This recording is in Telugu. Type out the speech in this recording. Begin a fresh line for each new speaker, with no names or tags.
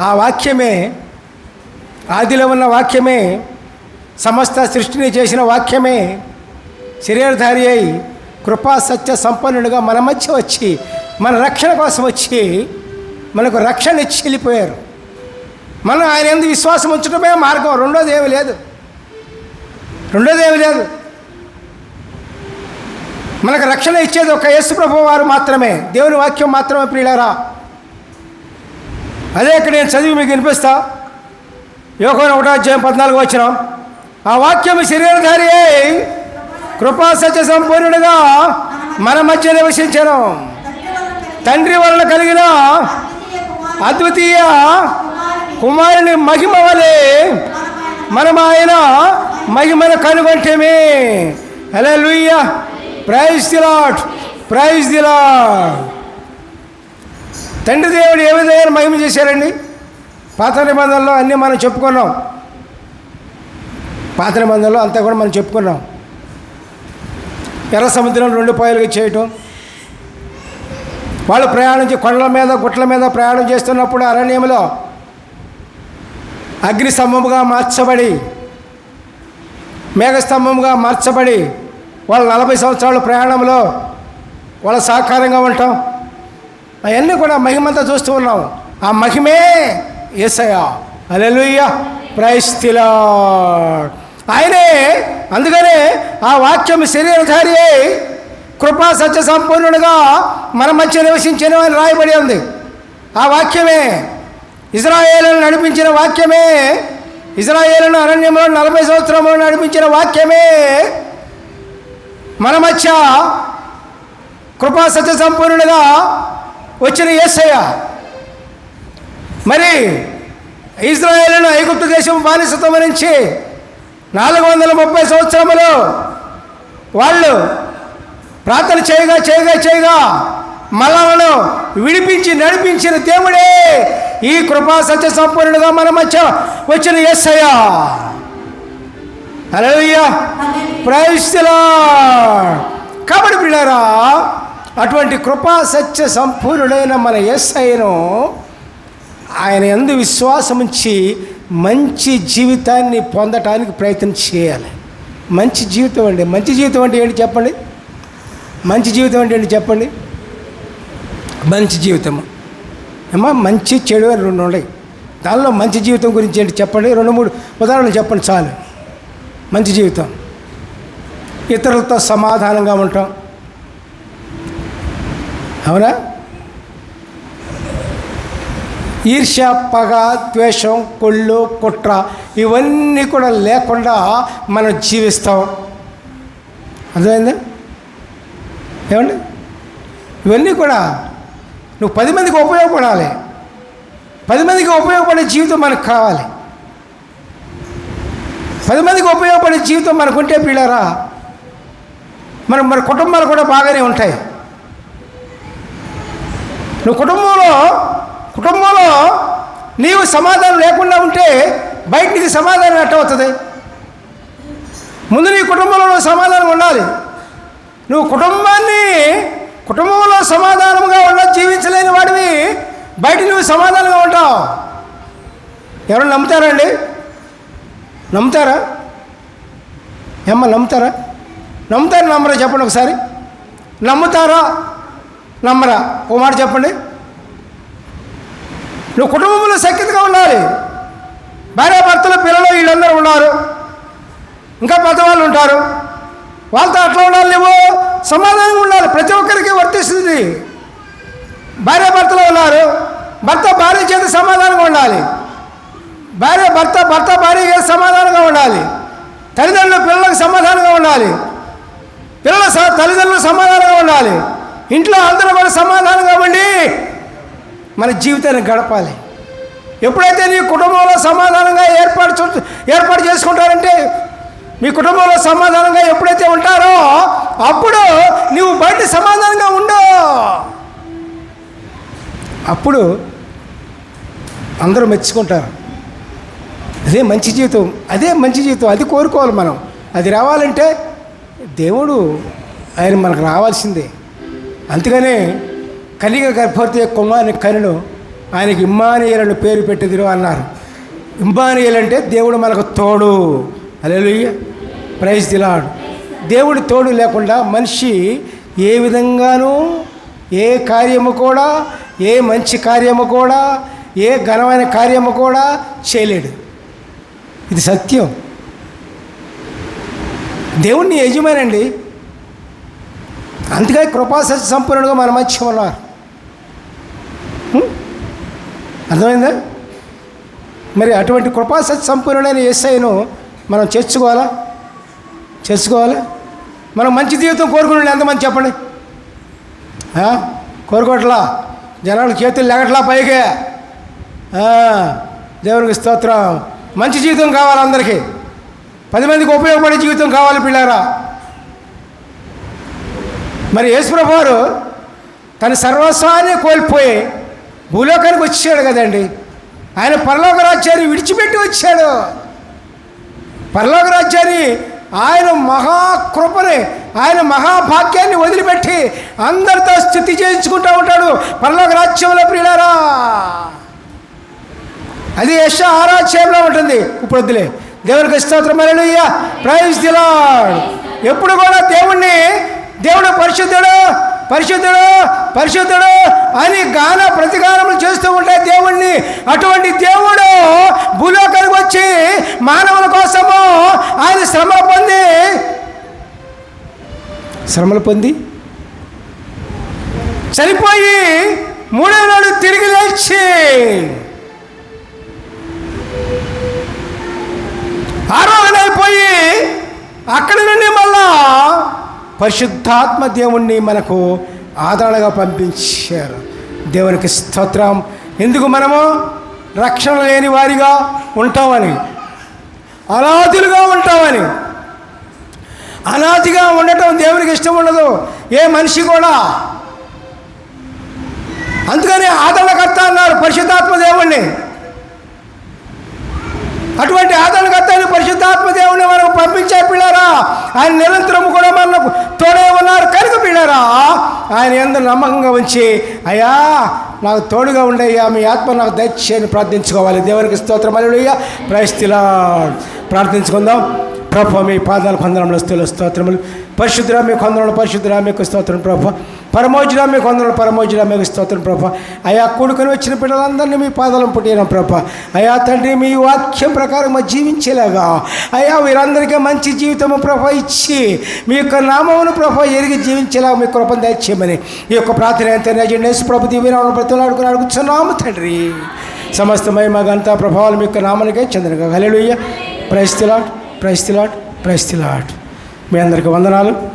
ఆ వాక్యమే ఆదిలో ఉన్న వాక్యమే సమస్త సృష్టిని చేసిన వాక్యమే శరీరధారి అయి కృపా సత్య సంపన్నుడిగా మన మధ్య వచ్చి మన రక్షణ కోసం వచ్చి మనకు రక్షణ ఇచ్చి వెళ్ళిపోయారు. మనం ఆయన ఎందుకు విశ్వాసం ఉంచడమే మార్గం. రెండోది ఏమి లేదు. రెండోది ఏమి లేదు. మనకు రక్షణ ఇచ్చేది ఒక యేసుప్రభు వారు మాత్రమే. దేవుని వాక్యం మాత్రమే ప్రియులరా. అదే ఇక్కడ నేను చదివి మీకు వినిపిస్తా. యోగం ఒకటో అధ్యాయం పద్నాలుగు వచ్చిన ఆ వాక్యం శరీరధారి అయి కృపా సత్య సంపూర్ణుడిగా మన మధ్య నివసించను. తండ్రి వలన కలిగిన అద్వితీయ కుమారుని మహిమ వలె మనం ఆయన మహిమను కనుగొంటేమే. అలా లూయ praise the lord praise the lord తండ్రి దేవుడు ఏ విధంగా మహిమ చేశారండి? పాత నిబంధనలో అన్నీ మనం చెప్పుకున్నాం. పాత నిబంధనలో అంతా కూడా మనం చెప్పుకున్నాం. ఎర్ర సముద్రం రెండు పాయలుగా చేయటం. వాళ్ళు ప్రయాణించి కొండల మీద గుట్ల మీద ప్రయాణం చేస్తున్నప్పుడు అరణ్యంలో అగ్నిస్తంభముగా మార్చబడి మేఘస్తంభముగా మార్చబడి వాళ్ళ నలభై సంవత్సరాల ప్రయాణంలో వాళ్ళ సహకారంగా ఉంటాం. అవన్నీ కూడా మహిమంతా చూస్తూ ఉన్నాం. ఆ మహిమే ఏసయా అలెలుయ్య ప్రైస్తిలా ఆయనే అందుకనే ఆ వాక్యం శరీరధారి అయి కృపా సత్య సంపూర్ణుడుగా మన మధ్య నివసించిన అని రాయబడి ఉంది. ఆ వాక్యమే ఇజ్రాయేలను నడిపించిన వాక్యమే ఇజ్రాయేలను అరణ్యంలో నలభై సంవత్సరంలో నడిపించిన వాక్యమే మన మధ్య కృపా సత్య సంపూర్ణుడుగా వచ్చిన యేసయ్య మరి ఇజ్రాయేలును ఐగుప్తు దేశం బానిసత్వం నుంచి నాలుగు వందల ముప్పై సంవత్సరములు వాళ్ళు ప్రార్థన చేయగా చేయగా చేయగా మనలను విడిపించి నడిపించిన దేవుడే ఈ కృపా సత్య సంపూర్ణుడుగా మన మధ్య వచ్చిన ప్రైజ్ ది లార్డ్. కాబట్టి పిల్లరా అటువంటి కృపా సత్య సంపూర్ణుడైన మన ఎస్ఐను ఆయన ఎందు విశ్వాసం ఉంచి మంచి జీవితాన్ని పొందటానికి ప్రయత్నం చేయాలి. మంచి జీవితం అండి. మంచి జీవితం అంటే ఏంటి చెప్పండి? మంచి జీవితం అంటే ఏంటి చెప్పండి? మంచి జీవితము. ఏమో మంచి చెడు అని రెండు ఉన్నాయి. దానిలో మంచి జీవితం గురించి ఏంటి చెప్పండి? రెండు మూడు ఉదాహరణలు చెప్పండి చాలు. మంచి జీవితం. ఇతరులతో సమాధానంగా ఉంటాం. అవునా? ఈర్ష్య పగ ద్వేషం కొళ్ళు కుట్ర ఇవన్నీ కూడా లేకుండా మనం జీవిస్తాం. అర్థమైందా? ఏమండి? ఇవన్నీ కూడా నువ్వు పది మందికి ఉపయోగపడాలి. పది మందికి ఉపయోగపడే జీవితం మనకు కావాలి. పది మందికి ఉపయోగపడే జీవితం మనకుంటే పిల్లరా మనం మన కుటుంబాలు కూడా బాగానే ఉంటాయి. నువ్వు కుటుంబంలో కుటుంబంలో నీవు సమాధానం లేకుండా ఉంటే బయట నీకు సమాధానం ఎట్టవుతుంది ముందు నీ కుటుంబంలో నువ్వు సమాధానం ఉండాలి. నువ్వు కుటుంబాన్ని కుటుంబంలో సమాధానంగా ఉండ జీవించలేని వాడివి బయట నువ్వు సమాధానంగా ఉంటావు. ఎవరు నమ్ముతారండి నమ్ముతారా? ఏమ్మ నమ్ముతారా? నమ్ముతారా నమ్మరా చెప్పండి ఒకసారి. నమ్ముతారా? నమ్మరా? ఓ మాట చెప్పండి. నువ్వు కుటుంబంలో సఖ్యతగా ఉండాలి. భార్య భర్తలు పిల్లలు వీళ్ళందరూ ఉన్నారు. ఇంకా పెద్దవాళ్ళు ఉంటారు. వాళ్ళతో అట్లా ఉండాలి. నువ్వు సమాధానంగా ఉండాలి. ప్రతి ఒక్కరికి వర్తిస్తుంది. భార్య భర్తలు ఉన్నారు. భర్త భార్య చేత సమాధానంగా ఉండాలి. భార్య భర్త భర్త భార్య చేత సమాధానంగా ఉండాలి. తల్లిదండ్రులు పిల్లలకు సమాధానంగా ఉండాలి. పిల్లల స- తల్లిదండ్రులు సమాధానంగా ఉండాలి. ఇంట్లో అందరూ కూడా సమాధానంగా ఉండి మన జీవితాన్ని గడపాలి. ఎప్పుడైతే నీ కుటుంబంలో సమాధానంగా ఏర్పాటు చూ- ఏర్పాటు చేసుకుంటారంటే మీ కుటుంబంలో సమాధానంగా ఎప్పుడైతే ఉంటారో అప్పుడు నువ్వు బయట సమాధానంగా ఉండు. అప్పుడు అందరూ మెచ్చుకుంటారు. అదే మంచి జీవితం అదే మంచి జీవితం అది కోరుకోవాలి మనం. అది రావాలంటే దేవుడు ఆయన మనకు రావాల్సిందే. అందుకనే కలిగ గర్భవతి కుమారుని కనును ఆయనకి ఇమ్మానియలను పేరు పెట్టిదిరు అన్నారు. ఇంబానియల్ అంటే దేవుడు మనకు తోడు. అలెలుయ్య ప్రైజ్ దిలాడు దేవుడి తోడు లేకుండా మనిషి ఏ విధంగానూ ఏ కార్యము కూడా ఏ మంచి కార్యము కూడా ఏ ఘనమైన కార్యము కూడా చేయలేడు. ఇది సత్యం. దేవుణ్ణి యజమానండి. అందుకే కృపాసత్య సంపూర్ణుడుగా మన మధ్య ఉన్నారు. అర్థమైందా? మరి అటువంటి కృపాసత్య సంపూర్ణుడైన ఎస్ఐను మనం చేర్చుకోవాలా? చేసుకోవాలా మనం మంచి జీవితం కోరుకునే ఎంతమంది చెప్పండి? కోరుకోవట్లా? జనాలు చేతులు లేగట్లా పైకే? దేవునికి స్తోత్రం. మంచి జీవితం కావాలి అందరికీ. పది మందికి ఉపయోగపడే జీవితం కావాలి పిల్లారా? మరి యేసుప్రభు వారు తన సర్వస్వాన్ని కోల్పోయి భూలోకానికి వచ్చాడు కదండి. ఆయన పరలోక రాజ్యాన్ని విడిచిపెట్టి వచ్చాడు. పరలోక రాజ్యాన్ని ఆయన మహాకృపని ఆయన మహాభాగ్యాన్ని వదిలిపెట్టి అందరితో స్థితి చేయించుకుంటూ ఉంటాడు పరలోక రాజ్యంలో ప్రియులారా. అది యశ ఆరాధ్యంలో ఉంటుంది. ఇప్పుడు వద్దులే. దేవునికి స్తోత్రం. అయ్యా ప్రైజ్ దిలాడ్ ఎప్పుడు కూడా దేవుణ్ణి దేవుడు పరిశుద్ధుడు పరిశుద్ధుడు పరిశుద్ధుడు అని గాన ప్రతిగానములు చేస్తూ ఉంటాయి దేవుణ్ణి. అటువంటి దేవుడు భూలోకానికి వచ్చి మానవుల కోసము ఆయన శ్రమ పొంది. శ్రమలు పొంది? చనిపోయి మూడో నాడు తిరిగి లేచి ఆరోహణ అయిపోయి అక్కడి నుండి మళ్ళా పరిశుద్ధాత్మ దేవుణ్ణి మనకు ఆదరణగా పంపించారు. దేవునికి స్తోత్రం. ఎందుకు మనము రక్షణ లేని వారిగా ఉంటామని? అనాథులుగా ఉంటామని. అనాథిగా ఉండటం దేవునికి ఇష్టం ఉండదు. ఏ మనిషి కూడా. అందుకని ఆదరణకర్త అన్నారు పరిశుద్ధాత్మ దేవుణ్ణి. అటువంటి ఆదరణకర్తని పరిశుద్ధాత్మ దేవుని మనకు పంపించే పిల్లరా. ఆయన నిరంతరం కూడా మనకు తోడే ఉన్నారు కనుక పిల్లరా ఆయన ఎందు నమ్మకంగా ఉంచి అయ్యా నాకు తోడుగా ఉండయ్యా మీ ఆత్మ నాకు దయచేయని ప్రార్థించుకోవాలి. దేవునికి స్తోత్రం. అయ్యా ప్రైస్తిలా ప్రార్థించుకుందాం. ప్రభు మీ పాదాలు కొందరంలో స్థూల స్తోత్రములు. పరిశుద్ధురా మీ కొందరంలో పరిశుద్ధురా మీకు స్తోత్రం ప్రభు. పరమోజురా మీకు వందలు పరమోజురా మీకు స్తోత్రం ప్రభ. అయా కూడుకొని వచ్చిన పిల్లలందరినీ మీ పాదాలను పుట్టిన ప్రభ. అయా తండ్రి మీ వాక్యం ప్రకారం మా జీవించేలాగా. అయా వీరందరికీ మంచి జీవితము ప్రభ ఇచ్చి మీ యొక్క నామమును ప్రభ ఎరిగి జీవించేలాగా మీ కృపను దయచేయమని ఈ యొక్క ప్రార్థన ఎంత నేసు ప్రభు దీవెన ప్రతులాడుకుని అడుగుతున్నాము తండ్రి. సమస్తమై మగంతా ప్రభావాలు మీ యొక్క నామానికే చెందినగా. హల్లెలూయా. ప్రైస్తిలాట్ ప్రైస్తిలాట్ ప్రైస్తిలాట్ మీ అందరికీ వందనాలు.